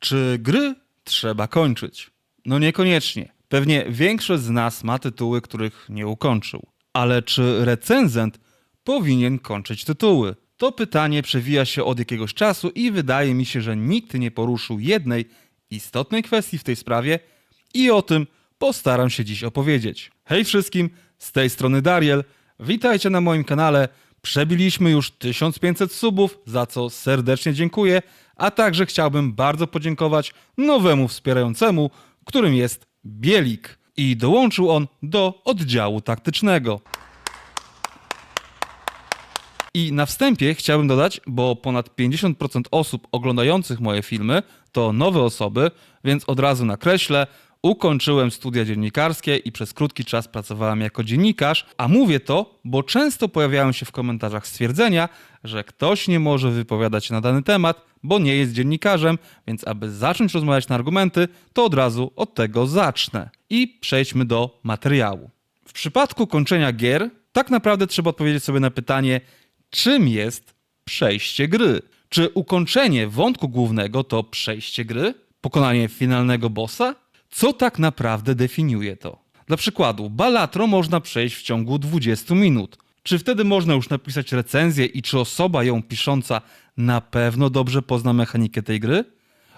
Czy gry trzeba kończyć? No niekoniecznie. Pewnie większość z nas ma tytuły, których nie ukończył. Ale czy recenzent powinien kończyć tytuły? To pytanie przewija się od jakiegoś czasu i wydaje mi się, że nikt nie poruszył jednej istotnej kwestii w tej sprawie i o tym postaram się dziś opowiedzieć. Hej wszystkim, z tej strony Dariel. Witajcie na moim kanale. Przebiliśmy już 1500 subów, za co serdecznie dziękuję, a także chciałbym bardzo podziękować nowemu wspierającemu, którym jest Bielik. I dołączył on do oddziału taktycznego. I na wstępie chciałbym dodać, bo ponad 50% osób oglądających moje filmy to nowe osoby, więc od razu nakreślę. Ukończyłem studia dziennikarskie i przez krótki czas pracowałem jako dziennikarz, a mówię to, bo często pojawiają się w komentarzach stwierdzenia, że ktoś nie może wypowiadać się na dany temat, bo nie jest dziennikarzem, więc aby zacząć rozmawiać na argumenty, to od razu od tego zacznę. I przejdźmy do materiału. W przypadku kończenia gier, tak naprawdę trzeba odpowiedzieć sobie na pytanie, czym jest przejście gry? Czy ukończenie wątku głównego to przejście gry? Pokonanie finalnego bossa? Co tak naprawdę definiuje to? Dla przykładu, Balatro można przejść w ciągu 20 minut. Czy wtedy można już napisać recenzję i czy osoba ją pisząca na pewno dobrze pozna mechanikę tej gry?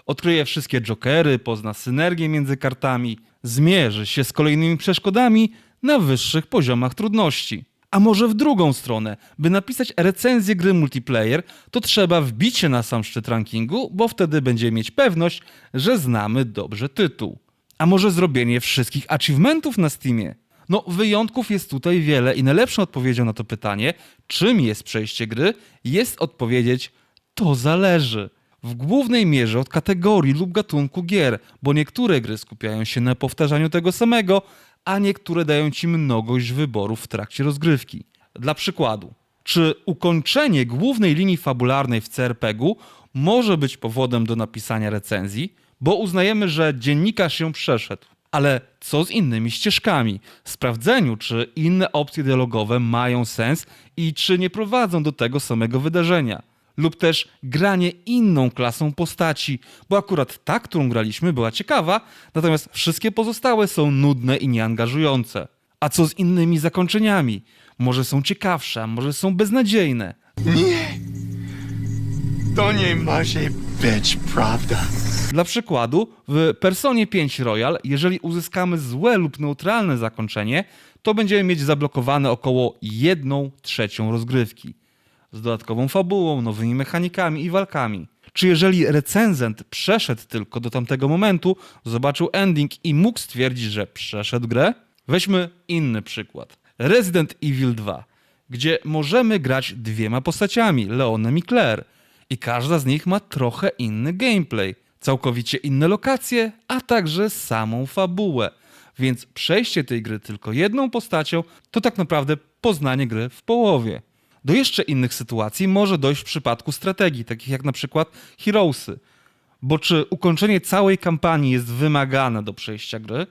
Odkryje wszystkie jokery, pozna synergię między kartami, zmierzy się z kolejnymi przeszkodami na wyższych poziomach trudności. A może w drugą stronę, by napisać recenzję gry multiplayer, to trzeba wbić się na sam szczyt rankingu, bo wtedy będziemy mieć pewność, że znamy dobrze tytuł. A może zrobienie wszystkich achievementów na Steamie? No, wyjątków jest tutaj wiele i najlepszą odpowiedzią na to pytanie, czym jest przejście gry, jest odpowiedzieć to zależy. W głównej mierze od kategorii lub gatunku gier, bo niektóre gry skupiają się na powtarzaniu tego samego, a niektóre dają ci mnogość wyborów w trakcie rozgrywki. Dla przykładu, czy ukończenie głównej linii fabularnej w CRPG-u może być powodem do napisania recenzji, bo uznajemy, że dziennikarz się przeszedł. Ale co z innymi ścieżkami? Sprawdzeniu, czy inne opcje dialogowe mają sens i czy nie prowadzą do tego samego wydarzenia. Lub też granie inną klasą postaci, bo akurat ta, którą graliśmy, była ciekawa, natomiast wszystkie pozostałe są nudne i nieangażujące. A co z innymi zakończeniami? Może są ciekawsze, może są beznadziejne. Nie! To nie może być prawda. Dla przykładu, w Personie 5 Royal, jeżeli uzyskamy złe lub neutralne zakończenie, to będziemy mieć zablokowane około 1 trzecią rozgrywki. Z dodatkową fabułą, nowymi mechanikami i walkami. Czy jeżeli recenzent przeszedł tylko do tamtego momentu, zobaczył ending i mógł stwierdzić, że przeszedł grę? Weźmy inny przykład. Resident Evil 2, gdzie możemy grać dwiema postaciami, Leonem i Claire. I każda z nich ma trochę inny gameplay, całkowicie inne lokacje, a także samą fabułę. Więc przejście tej gry tylko jedną postacią to tak naprawdę poznanie gry w połowie. Do jeszcze innych sytuacji może dojść w przypadku strategii, takich jak na przykład Heroesy. Bo czy ukończenie całej kampanii jest wymagane do przejścia gry?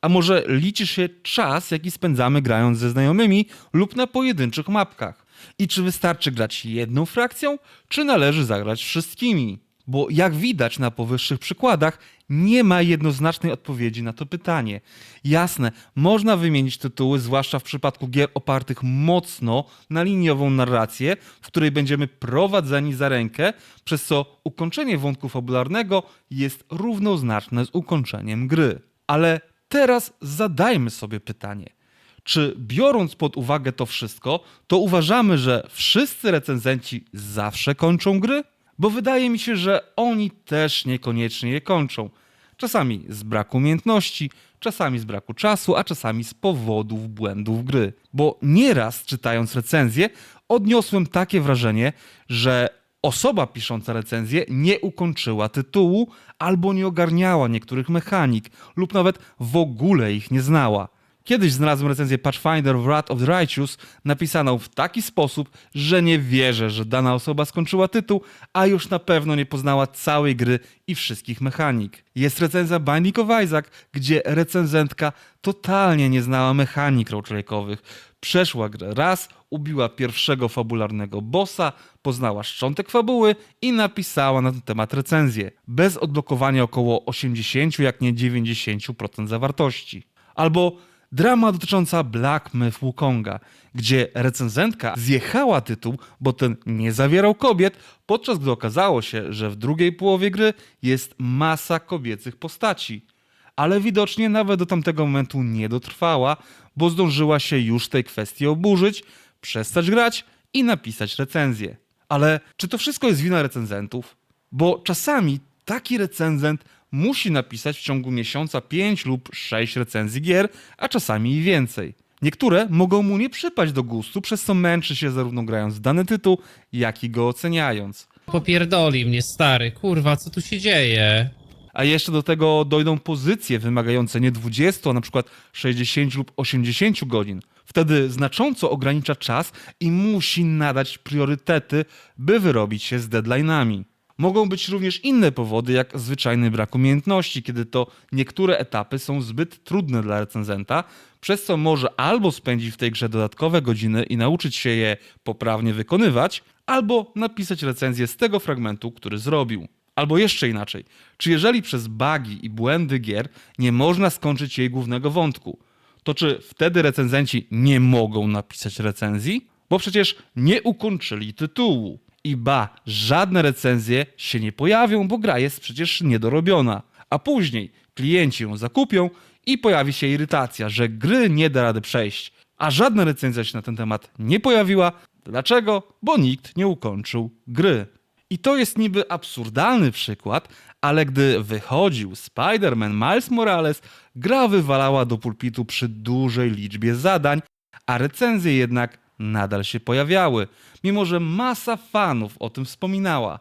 A może liczy się czas, jaki spędzamy grając ze znajomymi lub na pojedynczych mapkach? I czy wystarczy grać jedną frakcją, czy należy zagrać wszystkimi? Bo jak widać na powyższych przykładach, nie ma jednoznacznej odpowiedzi na to pytanie. Jasne, można wymienić tytuły, zwłaszcza w przypadku gier opartych mocno na liniową narrację, w której będziemy prowadzeni za rękę, przez co ukończenie wątku fabularnego jest równoznaczne z ukończeniem gry. Ale teraz zadajmy sobie pytanie. Czy biorąc pod uwagę to wszystko, to uważamy, że wszyscy recenzenci zawsze kończą gry? Bo wydaje mi się, że oni też niekoniecznie je kończą. Czasami z braku umiejętności, czasami z braku czasu, a czasami z powodów błędów gry. Bo nieraz czytając recenzję, odniosłem takie wrażenie, że osoba pisząca recenzję nie ukończyła tytułu albo nie ogarniała niektórych mechanik lub nawet w ogóle ich nie znała. Kiedyś znalazłem recenzję Patchfinder Wrath of the Righteous napisaną w taki sposób, że nie wierzę, że dana osoba skończyła tytuł, a już na pewno nie poznała całej gry i wszystkich mechanik. Jest recenzja Binding of Isaac, gdzie recenzentka totalnie nie znała mechanik roguelike'owych. Przeszła grę raz, ubiła pierwszego fabularnego bossa, poznała szczątek fabuły i napisała na ten temat recenzję. Bez odblokowania około 80, jak nie 90% zawartości. Albo drama dotycząca Black Myth Wukonga, gdzie recenzentka zjechała tytuł, bo ten nie zawierał kobiet, podczas gdy okazało się, że w drugiej połowie gry jest masa kobiecych postaci. Ale widocznie nawet do tamtego momentu nie dotrwała, bo zdążyła się już tej kwestii oburzyć, przestać grać i napisać recenzję. Ale czy to wszystko jest wina recenzentów? Bo czasami taki recenzent musi napisać w ciągu miesiąca 5 lub 6 recenzji gier, a czasami i więcej. Niektóre mogą mu nie przypaść do gustu, przez co męczy się zarówno grając w dany tytuł, jak i go oceniając. Popierdoli mnie, stary. Kurwa, co tu się dzieje? A jeszcze do tego dojdą pozycje wymagające nie 20, a na przykład 60 lub 80 godzin. Wtedy znacząco ogranicza czas i musi nadać priorytety, by wyrobić się z deadline'ami. Mogą być również inne powody, jak zwyczajny brak umiejętności, kiedy to niektóre etapy są zbyt trudne dla recenzenta, przez co może albo spędzić w tej grze dodatkowe godziny i nauczyć się je poprawnie wykonywać, albo napisać recenzję z tego fragmentu, który zrobił. Albo jeszcze inaczej, czy jeżeli przez bugi i błędy gier nie można skończyć jej głównego wątku, to czy wtedy recenzenci nie mogą napisać recenzji? Bo przecież nie ukończyli tytułu. I ba, żadne recenzje się nie pojawią, bo gra jest przecież niedorobiona. A później klienci ją zakupią i pojawi się irytacja, że gry nie da rady przejść. A żadna recenzja się na ten temat nie pojawiła. Dlaczego? Bo nikt nie ukończył gry. I to jest niby absurdalny przykład, ale gdy wychodził Spider-Man Miles Morales, gra wywalała do pulpitu przy dużej liczbie zadań, a recenzje jednak nadal się pojawiały, mimo że masa fanów o tym wspominała.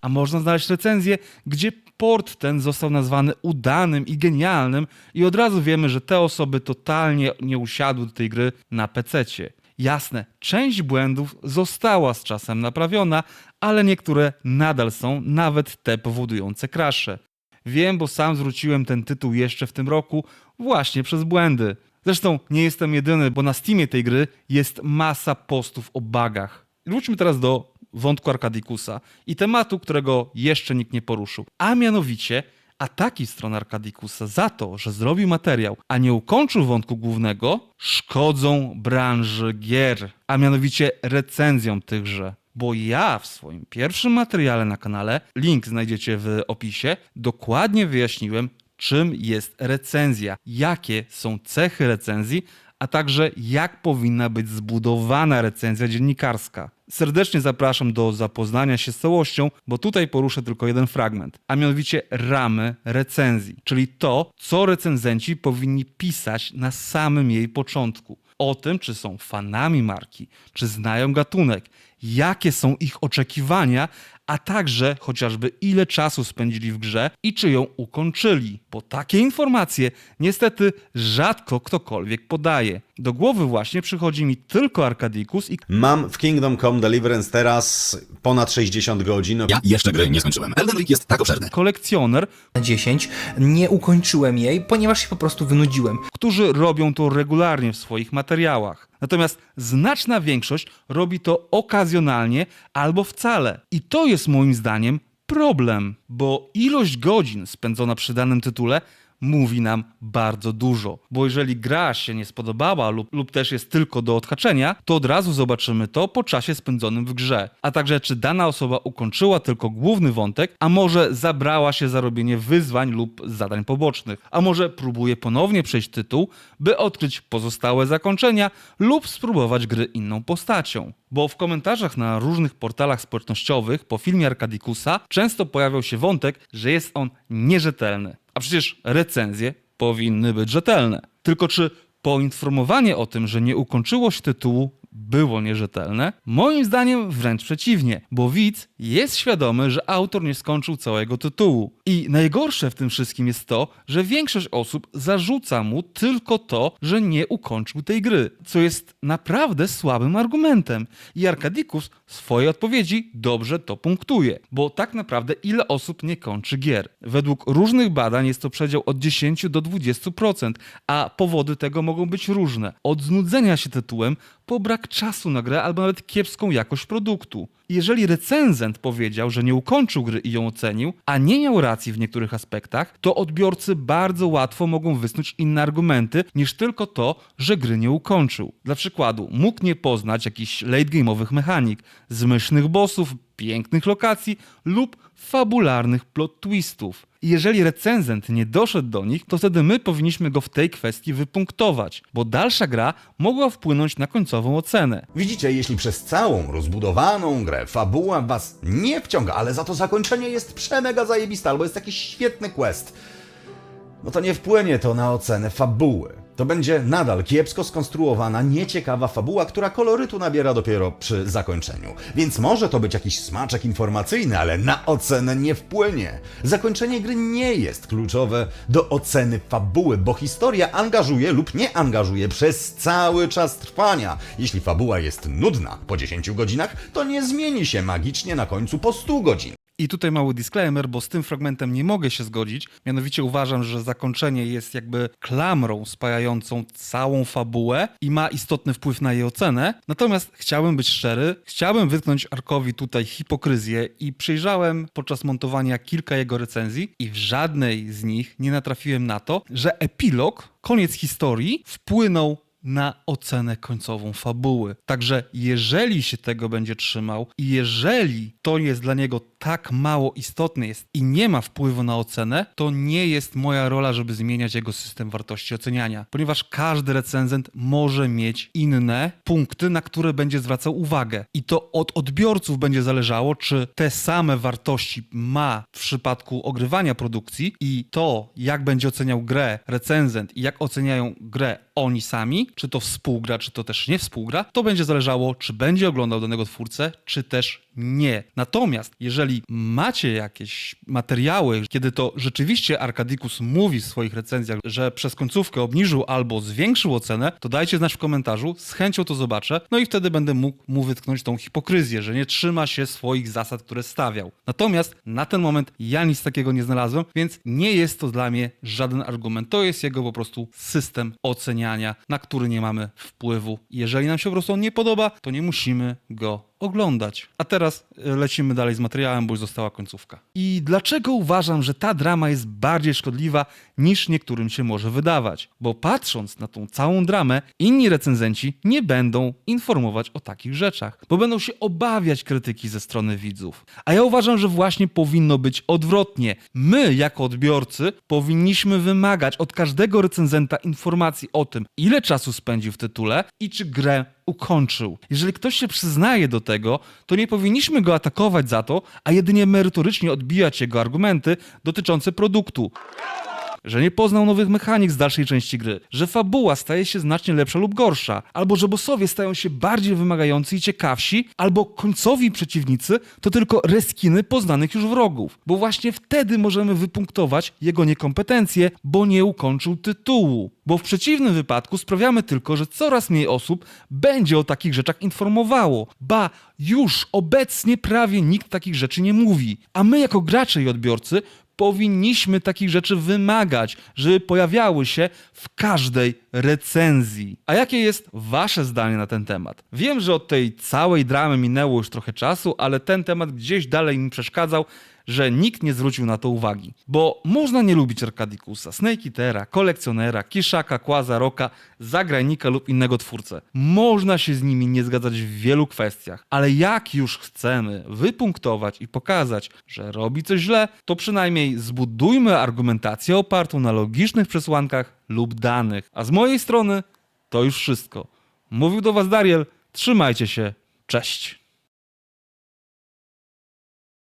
A można znaleźć recenzję, gdzie port ten został nazwany udanym i genialnym i od razu wiemy, że te osoby totalnie nie usiadły do tej gry na pececie. Jasne, część błędów została z czasem naprawiona, ale niektóre nadal są, nawet te powodujące krasze. Wiem, bo sam zwróciłem ten tytuł jeszcze w tym roku właśnie przez błędy. Zresztą nie jestem jedyny, bo na Steamie tej gry jest masa postów o bugach. Wróćmy teraz do wątku Arkadikusa i tematu, którego jeszcze nikt nie poruszył. A mianowicie ataki stron Arkadikusa za to, że zrobił materiał, a nie ukończył wątku głównego, szkodzą branży gier, a mianowicie recenzjom tychże. Bo ja w swoim pierwszym materiale na kanale, link znajdziecie w opisie, dokładnie wyjaśniłem, czym jest recenzja, jakie są cechy recenzji, a także jak powinna być zbudowana recenzja dziennikarska. Serdecznie zapraszam do zapoznania się z całością, bo tutaj poruszę tylko jeden fragment, a mianowicie ramy recenzji, czyli to, co recenzenci powinni pisać na samym jej początku. O tym, czy są fanami marki, czy znają gatunek, jakie są ich oczekiwania, a także chociażby ile czasu spędzili w grze i czy ją ukończyli. Bo takie informacje niestety rzadko ktokolwiek podaje. Do głowy właśnie przychodzi mi tylko Arkadikus i Mam w Kingdom Come Deliverance teraz ponad 60 godzin. Ja jeszcze gry nie skończyłem. Elden Ring jest tak obszerny. kolekcjoner, na 10. Nie ukończyłem jej, ponieważ się po prostu wynudziłem. którzy robią to regularnie w swoich materiałach. Natomiast znaczna większość robi to okazjonalnie albo wcale. I to jest moim zdaniem problem, bo ilość godzin spędzona przy danym tytule mówi nam bardzo dużo. Bo jeżeli gra się nie spodobała lub, lub też jest tylko do odhaczenia, to od razu zobaczymy to po czasie spędzonym w grze. A także czy dana osoba ukończyła tylko główny wątek, a może zabrała się za robienie wyzwań lub zadań pobocznych, a może próbuje ponownie przejść tytuł, by odkryć pozostałe zakończenia lub spróbować gry inną postacią. Bo w komentarzach na różnych portalach społecznościowych po filmie Arkadikusa często pojawiał się wątek, że jest on nierzetelny. A przecież recenzje powinny być rzetelne. Tylko czy poinformowanie o tym, że nie ukończyło się tytułu, było nierzetelne? Moim zdaniem wręcz przeciwnie, bo widz jest świadomy, że autor nie skończył całego tytułu. I najgorsze w tym wszystkim jest to, że większość osób zarzuca mu tylko to, że nie ukończył tej gry, co jest naprawdę słabym argumentem. I Arkadikus w swojej odpowiedzi dobrze to punktuje, bo tak naprawdę ile osób nie kończy gier? Według różnych badań jest to przedział od 10 do 20%, a powody tego mogą być różne. Od znudzenia się tytułem po brak czasu na grę albo nawet kiepską jakość produktu. Jeżeli recenzent powiedział, że nie ukończył gry i ją ocenił, a nie miał racji w niektórych aspektach, to odbiorcy bardzo łatwo mogą wysnuć inne argumenty niż tylko to, że gry nie ukończył. Dla przykładu, mógł nie poznać jakichś late game'owych mechanik, zmyślnych bossów, pięknych lokacji lub fabularnych plot twistów. I jeżeli recenzent nie doszedł do nich, to wtedy my powinniśmy go w tej kwestii wypunktować, bo dalsza gra mogła wpłynąć na końcową ocenę. Widzicie, jeśli przez całą rozbudowaną grę fabuła was nie wciąga, ale za to zakończenie jest przemega zajebiste, albo jest jakiś świetny quest, no to nie wpłynie to na ocenę fabuły. To będzie nadal kiepsko skonstruowana, nieciekawa fabuła, która kolorytu nabiera dopiero przy zakończeniu. Więc może to być jakiś smaczek informacyjny, ale na ocenę nie wpłynie. Zakończenie gry nie jest kluczowe do oceny fabuły, bo historia angażuje lub nie angażuje przez cały czas trwania. Jeśli fabuła jest nudna po 10 godzinach, to nie zmieni się magicznie na końcu po 100 godzin. I tutaj mały disclaimer, bo z tym fragmentem nie mogę się zgodzić. Mianowicie uważam, że zakończenie jest jakby klamrą spajającą całą fabułę i ma istotny wpływ na jej ocenę. Natomiast chciałbym być szczery, chciałbym wytknąć Arkowi tutaj hipokryzję i przyjrzałem podczas montowania kilka jego recenzji i w żadnej z nich nie natrafiłem na to, że epilog, koniec historii wpłynął na ocenę końcową fabuły. Także jeżeli się tego będzie trzymał i jeżeli to jest dla niego tak mało istotne jest i nie ma wpływu na ocenę, to nie jest moja rola, żeby zmieniać jego system wartości oceniania, ponieważ każdy recenzent może mieć inne punkty, na które będzie zwracał uwagę. I to od odbiorców będzie zależało, czy te same wartości ma w przypadku ogrywania produkcji i to, jak będzie oceniał grę recenzent i jak oceniają grę oni sami, czy to współgra, czy to też nie współgra, to będzie zależało, czy będzie oglądał danego twórcę, czy też nie. Natomiast jeżeli macie jakieś materiały, kiedy to rzeczywiście Arkadikus mówi w swoich recenzjach, że przez końcówkę obniżył albo zwiększył ocenę, to dajcie znać w komentarzu, z chęcią to zobaczę, no i wtedy będę mógł mu wytknąć tą hipokryzję, że nie trzyma się swoich zasad, które stawiał. Natomiast na ten moment ja nic takiego nie znalazłem, więc nie jest to dla mnie żaden argument. To jest jego po prostu system oceniania, na który nie mamy wpływu. Jeżeli nam się po prostu on nie podoba, to nie musimy go oglądać. A teraz e, lecimy dalej z materiałem, bo już została końcówka. I dlaczego uważam, że ta drama jest bardziej szkodliwa niż niektórym się może wydawać? Bo patrząc na tą całą dramę, inni recenzenci nie będą informować o takich rzeczach, bo będą się obawiać krytyki ze strony widzów. A ja uważam, że właśnie powinno być odwrotnie. My, jako odbiorcy, powinniśmy wymagać od każdego recenzenta informacji o tym, ile czasu spędził w tytule i czy grę ukończył. Jeżeli ktoś się przyznaje do tego, to nie powinniśmy go atakować za to, a jedynie merytorycznie odbijać jego argumenty dotyczące produktu. Że nie poznał nowych mechanik z dalszej części gry, że fabuła staje się znacznie lepsza lub gorsza, albo że bossowie stają się bardziej wymagający i ciekawsi, albo końcowi przeciwnicy to tylko reskiny poznanych już wrogów, bo właśnie wtedy możemy wypunktować jego niekompetencje, bo nie ukończył tytułu. Bo w przeciwnym wypadku sprawiamy tylko, że coraz mniej osób będzie o takich rzeczach informowało. Ba, już obecnie prawie nikt takich rzeczy nie mówi. A my jako gracze i odbiorcy powinniśmy takich rzeczy wymagać, żeby pojawiały się w każdej recenzji. A jakie jest wasze zdanie na ten temat? Wiem, że od tej całej dramy minęło już trochę czasu, ale ten temat gdzieś dalej mi przeszkadzał, że nikt nie zwrócił na to uwagi. Bo można nie lubić Arkadikusa, Snake Eatera, kolekcjonera, Kiszaka, Kłaza, Roka, zagrajnika lub innego twórcę. Można się z nimi nie zgadzać w wielu kwestiach, ale jak już chcemy wypunktować i pokazać, że robi coś źle, to przynajmniej zbudujmy argumentację opartą na logicznych przesłankach lub danych. A z mojej strony to już wszystko. Mówił do Was Dariel, trzymajcie się, cześć.